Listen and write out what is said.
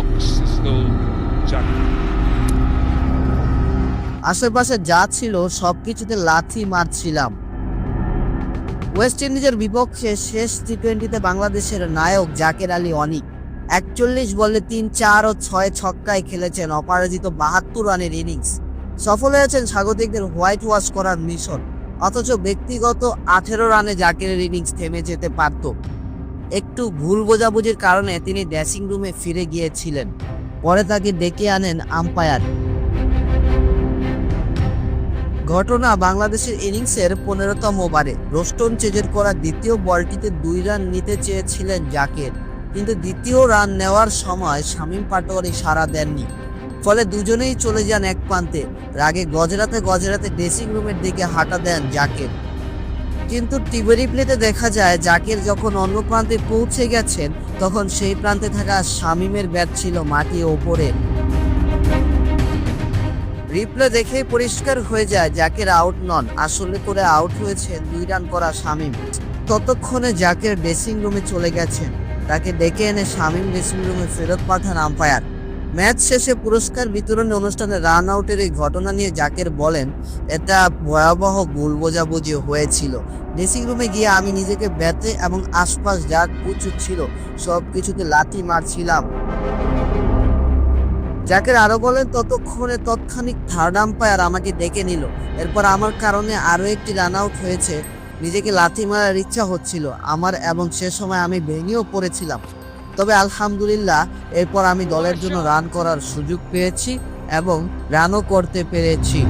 looks as though Jack আশেপাশে যা ছিল সবকিছুতে লাথি মারছিলাম। ওয়েস্ট ইন্ডিজের বিপক্ষে শেষ টি টোয়েন্টিতে বাংলাদেশের নায়ক জাকের আলী অনিক একচল্লিশ বলে তিন, চার ও ছয় ছক্কায় খেলেছেন অপরাজিত বাহাত্তর রানের ইনিংস সফল হয়েছেন স্বাগতিকদের হোয়াইট ওয়াশ করার মিশন। অথচ ব্যক্তিগত আঠেরো রানে জাকেরের ইনিংস থেমে যেতে পারত। একটু ভুল বোঝাবুঝির কারণে তিনি ড্রেসিং রুমে ফিরে গিয়েছিলেন। পরে তাকে ডেকে আনেন আম্পায়ার ঘটনা বাংলাদেশের ইনিংসের পনেরোতম ওভারে। রোস্টন চেজের করা দ্বিতীয় বলটিতে দুই রান নিতে চেয়েছিলেন জাকের। কিন্তু দ্বিতীয় রান নেওয়ার সময় শামীম পাটোয়ারি সাড়া দেননি। ফলে দুজনেই চলে যান এক প্রান্তে। রাগে গজরাতে গজরাতে ড্রেসিং রুমের দিকে হাঁটা দেন জাকের। কিন্তু টিভি রিপ্লেতে দেখা যায়, জাকির যখন অন্য প্রান্তে পৌঁছে গেছেন, তখন সেই প্রান্তে থাকা শামীমের ব্যাট ছিল মাটির ওপরে। রিপ্লে দেখেই পরিষ্কার হয়ে যায় জাকের আউট নন। আসলে করে আউট হয়েছে দুই রান করা শামীম। ততক্ষণে জাকের ড্রেসিং রুমে চলে গেছেন। তাকে ডেকে এনে শামীম ড্রেসিং রুমে ফেরত পাঠান আম্পায়ার ম্যাচ শেষে পুরস্কার বিতরণী অনুষ্ঠানে রান আউটের এই ঘটনা নিয়ে জাকের বলেন, এটা ভয়াবহ ভুল বোঝাবুঝি হয়েছিল ড্রেসিং রুমে গিয়ে আমি নিজেকে ব্যথে এবং আশপাশ যা প্রচুর ছিল সব কিছুতে লাথি মারছিলাম। জাকের আরও বলেন, ততক্ষণে তৎক্ষণিক থার্ড আম্পায়ার আমাকে ডেকে নিল। এরপর আমার কারণে আরও একটি রান আউট হয়েছে। নিজেকে লাথি মারার ইচ্ছা হচ্ছিল। আমার এবং সে সময় আমি ভেঙেও পড়েছিলাম। তবে আলহামদুলিল্লাহ এরপর আমি দলের জন্য রান করার সুযোগ পেয়েছি এবং রানও করতে পেরেছি।